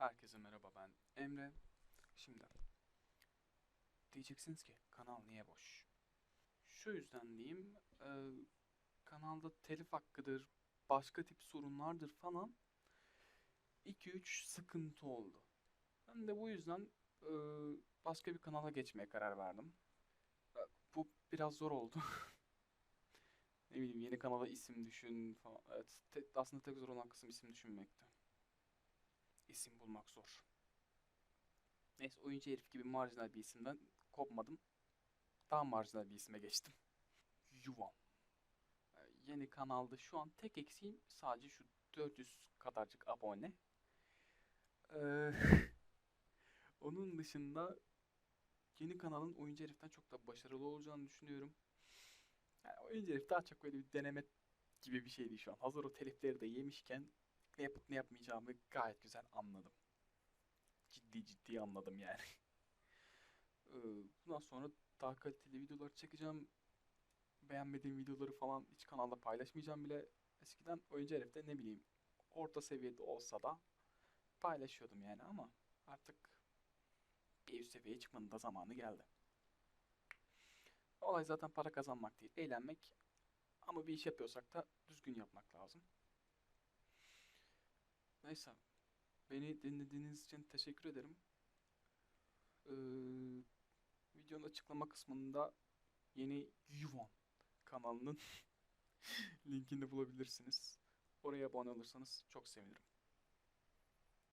Herkese merhaba ben Emre. Şimdi diyeceksiniz ki kanal niye boş? Şu yüzden diyeyim e, kanalda telif hakkıdır, başka tip sorunlardır falan 2-3 sıkıntı oldu. Ben de bu yüzden e, başka bir kanala geçmeye karar verdim. Bu biraz zor oldu. Ne bileyim yeni kanala isim düşün falan. Evet, te- aslında tek zor olan kısım isim düşünmekti. İsim bulmak zor. Neyse oyuncu herif gibi marjinal bir isimden kopmadım. Daha marjinal bir isime geçtim. Yuvam. Ee, Yeni kanalda şu an tek eksiğim sadece şu 400 kadarcık abone. Ee, onun dışında yeni kanalın oyuncu heriften çok da başarılı olacağını düşünüyorum. Yani oyuncu herif daha çok böyle bir deneme gibi bir şeydi şu an. Hazır o telifleri de yemişken ne yapıp ne yapmayacağımı gayet güzel anladım. Ciddi ciddi anladım yani. Ee, Bundan sonra daha kaliteli videolar çekeceğim. Beğenmediğim videoları falan hiç kanalda paylaşmayacağım bile. Eskiden oyuncu herifte ne bileyim orta seviyede olsa da paylaşıyordum yani ama artık bir üst seviyeye çıkmanın da zamanı geldi. Olay zaten para kazanmak değil, eğlenmek. Ama bir iş yapıyorsak da düzgün yapmak. Neyse, beni dinlediğiniz için teşekkür ederim. Ee, videonun açıklama kısmında yeni Yuvan kanalının linkini bulabilirsiniz. Oraya abone olursanız çok sevinirim.